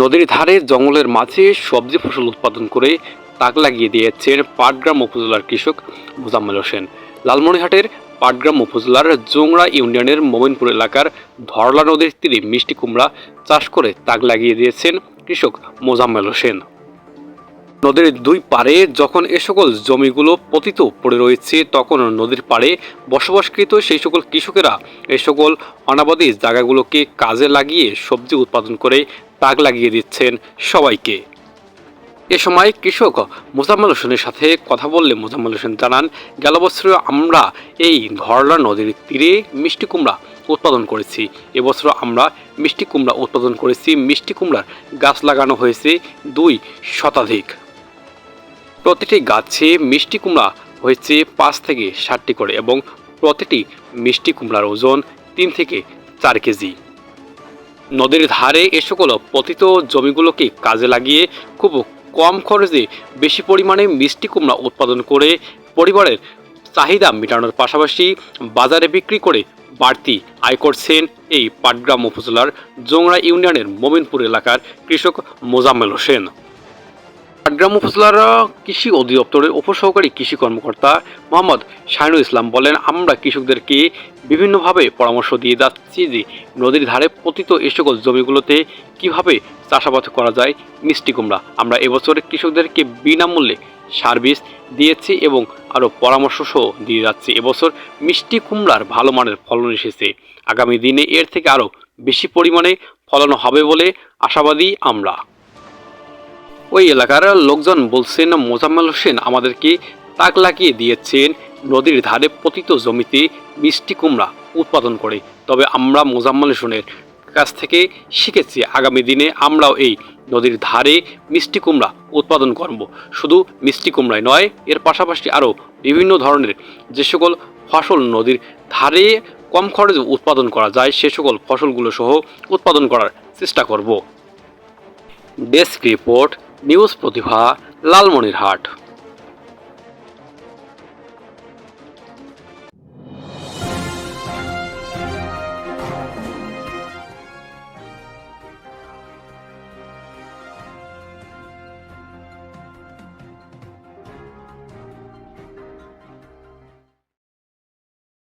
নদীর ধারে জঙ্গলের মাঝে সবজি ফসল উৎপাদন করে তাক লাগিয়ে দিয়েছেন পাটগ্রাম উপজেলার কৃষক মোজাম্মেল হোসেন। লালমনিরহাটের পাটগ্রাম উপজেলার জোংরা ইউনিয়নের মোমিনপুর এলাকার ধরলা নদীর তীরে মিষ্টি কুমড়া চাষ করে তাক লাগিয়ে দিয়েছেন কৃষক মোজাম্মেল হোসেন। নদীর দুই পাড়ে যখন এ সকল জমিগুলো পতিত পড়ে রয়েছে, তখন নদীর পাড়ে বসবাসকৃত সেই সকল কৃষকেরা এ সকল অনাবাদী জায়গাগুলোকে কাজে লাগিয়ে সবজি উৎপাদন করে তাক লাগিয়ে দিচ্ছেন সবাইকে। এ সময় কৃষক মোজাম্মেল হোসেনের সাথে কথা বললে মোজাম্মেল হোসেন জানান, গেল বছর আমরা এই ধরলা নদীর তীরে মিষ্টি কুমড়া উৎপাদন করেছি। এবছর আমরা মিষ্টি কুমড়া উৎপাদন করেছি। মিষ্টি কুমড়ার গাছ লাগানো হয়েছে দুই শতাধিক। প্রতিটি গাছে মিষ্টি কুমড়া হয়েছে পাঁচ থেকে ষাটটি করে এবং প্রতিটি মিষ্টি কুমড়ার ওজন তিন থেকে চার কেজি। নদীর ধারে এ সকল পতিত জমিগুলোকে কাজে লাগিয়ে খুব কম খরচে বেশি পরিমাণে মিষ্টি কুমড়া উৎপাদন করে পরিবারের চাহিদা মেটানোর পাশাপাশি বাজারে বিক্রি করে বাড়তি আয় করছেন এই পাটগ্রাম উপজেলার জোংরা ইউনিয়নের মোমিনপুর এলাকার কৃষক মোজাম্মেল হোসেন। পাটগ্রাম উপজেলার কৃষি অধিদপ্তরের উপসহকারী কৃষি কর্মকর্তা মোহাম্মদ শাহিনুল ইসলাম বলেন, আমরা কৃষকদেরকে বিভিন্নভাবে পরামর্শ দিয়ে যাচ্ছি যে নদীর ধারে পতিত এ সকল জমিগুলোতে কীভাবে চাষাবাদ করা যায়। মিষ্টি কুমড়া, আমরা এবছর কৃষকদেরকে বিনামূল্যে সার বীজ দিয়েছি এবং আরও পরামর্শ সহ দিয়ে যাচ্ছি। এবছর মিষ্টি কুমড়ার ভালো মানের ফলন এসেছে। আগামী দিনে এর থেকে আরও বেশি পরিমাণে ফলন হবে বলে আশাবাদী আমরা। ওই এলাকার লোকজন বলছেন, মোজাম্মেল হোসেন আমাদেরকে তাক লাগিয়ে দিয়েছেন। নদীর ধারে পতিত জমিতে মিষ্টি কুমড়া উৎপাদন করে। তবে আমরা মোজাম্মেল হোসেনের কাছ থেকে শিখেছি, আগামী দিনে আমরাও এই নদীর ধারে মিষ্টি কুমড়া উৎপাদন করব। শুধু মিষ্টি কুমড়াই নয়, এর পাশাপাশি আরও বিভিন্ন ধরনের যে সকল ফসল নদীর ধারে কম খরচে উৎপাদন করা যায়, সে সকল ফসলগুলো সহ উৎপাদন করার চেষ্টা করব। Desk report news Pratibha Lalmonirhat.